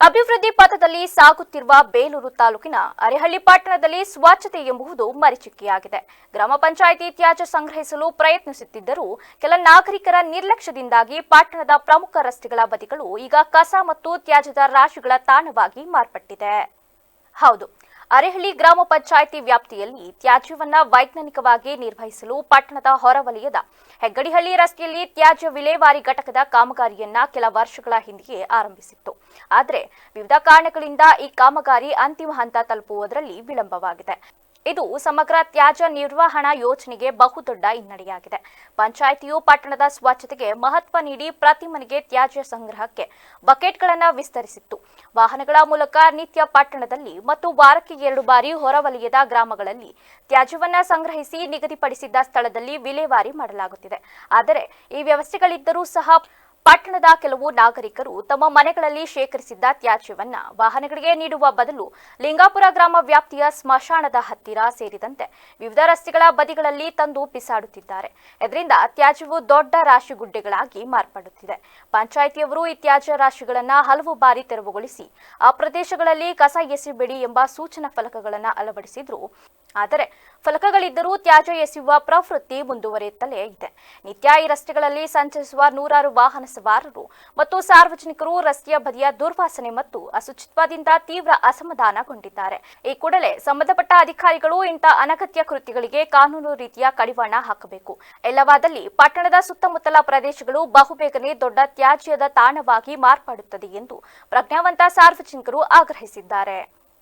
ಅಭಿವೃದ್ಧಿ ಪಥದಲ್ಲಿ ಸಾಗುತ್ತಿರುವ ಬೇಲೂರು ತಾಲೂಕಿನ ಅರೆಹಳ್ಳಿ ಪಟ್ಟಣದಲ್ಲಿ ಸ್ವಚ್ಛತೆ ಎಂಬುದು ಮರಿಚಿಕೆಯಾಗಿದೆ ಗ್ರಾಮ ಪಂಚಾಯಿತಿ ತ್ಯಾಜ್ಯ ಸಂಗ್ರಹಿಸಲು ಪ್ರಯತ್ನಿಸುತ್ತಿದ್ದರೂ ಕೆಲ ನಾಗರಿಕರ ನಿರ್ಲಕ್ಷ್ಯದಿಂದಾಗಿ ಪಟ್ಟಣದ ಪ್ರಮುಖ ರಸ್ತೆಗಳ ಬದಿಗಳು ಈಗ ಕಸ ಮತ್ತು ತ್ಯಾಜ್ಯದ ರಾಶಿಗಳ ತಾಣವಾಗಿ ಮಾರ್ಪಟ್ಟಿದೆ. ಹೌದು. ಅರೆಹಳ್ಳಿ ಗ್ರಾಮ ಪಂಚಾಯಿತಿ ವ್ಯಾಪ್ತಿಯಲ್ಲಿ ತ್ಯಾಜ್ಯವನ್ನ ವೈಜ್ಞಾನಿಕವಾಗಿ ನಿರ್ವಹಿಸಲು ಪಟ್ಟಣದ ಹೊರವಲಯದ ಹೆಗ್ಗಡಿಹಳ್ಳಿ ರಸ್ತೆಯಲ್ಲಿ ತ್ಯಾಜ್ಯ ವಿಲೇವಾರಿ ಘಟಕದ ಕಾಮಗಾರಿಯನ್ನ ಕೆಲ ವರ್ಷಗಳ ಹಿಂದೆಯೇ ಆರಂಭಿಸಿತ್ತು. ಆದರೆ ವಿವಿಧ ಕಾರಣಗಳಿಂದ ಈ ಕಾಮಗಾರಿ ಅಂತಿಮ ಹಂತ ತಲುಪುವುದರಲ್ಲಿ ವಿಳಂಬವಾಗಿದೆ. ಇದು ಸಮಗ್ರ ತ್ಯಾಜ್ಯ ನಿರ್ವಹಣಾ ಯೋಜನೆಗೆ ಬಹುದೊಡ್ಡ ಹಿನ್ನಡೆಯಾಗಿದೆ. ಪಂಚಾಯಿತಿಯು ಪಟ್ಟಣದ ಸ್ವಚ್ಛತೆಗೆ ಮಹತ್ವ ನೀಡಿ ಪ್ರತಿ ಮನೆಗೆ ತ್ಯಾಜ್ಯ ಸಂಗ್ರಹಕ್ಕೆ ಬಕೆಟ್ಗಳನ್ನು ವಿಸ್ತರಿಸಿತ್ತು. ವಾಹನಗಳ ಮೂಲಕ ನಿತ್ಯ ಪಟ್ಟಣದಲ್ಲಿ ಮತ್ತು ವಾರಕ್ಕೆ ಎರಡು ಬಾರಿ ಹೊರವಲಯದ ಗ್ರಾಮಗಳಲ್ಲಿ ತ್ಯಾಜ್ಯವನ್ನ ಸಂಗ್ರಹಿಸಿ ನಿಗದಿಪಡಿಸಿದ್ದ ಸ್ಥಳದಲ್ಲಿ ವಿಲೇವಾರಿ ಮಾಡಲಾಗುತ್ತಿದೆ. ಆದರೆ ಈ ವ್ಯವಸ್ಥೆಗಳಿದ್ದರೂ ಸಹ ಪಟ್ಟಣದ ಕೆಲವು ನಾಗರಿಕರು ತಮ್ಮ ಮನೆಗಳಲ್ಲಿ ಶೇಖರಿಸಿದ್ದ ತ್ಯಾಜ್ಯವನ್ನ ವಾಹನಗಳಿಗೆ ನೀಡುವ ಬದಲು ಲಿಂಗಾಪುರ ಗ್ರಾಮ ವ್ಯಾಪ್ತಿಯ ಸ್ಮಶಾನದ ಹತ್ತಿರ ಸೇರಿದಂತೆ ವಿವಿಧ ರಸ್ತೆಗಳ ಬದಿಗಳಲ್ಲಿ ತಂದು ಬಿಸಾಡುತ್ತಿದ್ದಾರೆ. ಇದರಿಂದ ತ್ಯಾಜ್ಯವು ದೊಡ್ಡ ರಾಶಿ ಗುಡ್ಡೆಗಳಾಗಿ ಮಾರ್ಪಡುತ್ತಿದೆ. ಪಂಚಾಯಿತಿಯವರು ಈ ತ್ಯಾಜ್ಯ ರಾಶಿಗಳನ್ನ ಹಲವು ಬಾರಿ ತೆರವುಗೊಳಿಸಿ ಆ ಪ್ರದೇಶಗಳಲ್ಲಿ ಕಸ ಎಸೆಬೇಡಿ ಎಂಬ ಸೂಚನಾ ಫಲಕಗಳನ್ನು ಅಳವಡಿಸಿದ್ರು. ಆದರೆ ಫಲಕಗಳಿದ್ದರೂ ತ್ಯಾಜ್ಯ ಎಸೆಯುವ ಪ್ರವೃತ್ತಿ ಮುಂದುವರಿಯುತ್ತಲೇ ಇದೆ. ನಿತ್ಯ ಈ ರಸ್ತೆಗಳಲ್ಲಿ ಸಂಚರಿಸುವ ನೂರಾರು ವಾಹನ ಸವಾರರು ಮತ್ತು ಸಾರ್ವಜನಿಕರು ರಸ್ತೆಯ ಬದಿಯ ದುರ್ವಾಸನೆ ಮತ್ತು ಅಶುಚಿತ್ವದಿಂದ ತೀವ್ರ ಅಸಮಾಧಾನಗೊಂಡಿದ್ದಾರೆ. ಈ ಕೂಡಲೇ ಸಂಬಂಧಪಟ್ಟ ಅಧಿಕಾರಿಗಳು ಇಂಥ ಅನಗತ್ಯ ಕೃತ್ಯಗಳಿಗೆ ಕಾನೂನು ರೀತಿಯ ಕಡಿವಾಣ ಹಾಕಬೇಕು. ಎಲ್ಲವಾದಲ್ಲಿ ಪಟ್ಟಣದ ಸುತ್ತಮುತ್ತಲ ಪ್ರದೇಶಗಳು ಬಹುಬೇಗನೆ ದೊಡ್ಡ ತ್ಯಾಜ್ಯದ ತಾಣವಾಗಿ ಮಾರ್ಪಾಡುತ್ತದೆ ಎಂದು ಪ್ರಜ್ಞಾವಂತ ಸಾರ್ವಜನಿಕರು ಆಗ್ರಹಿಸಿದ್ದಾರೆ.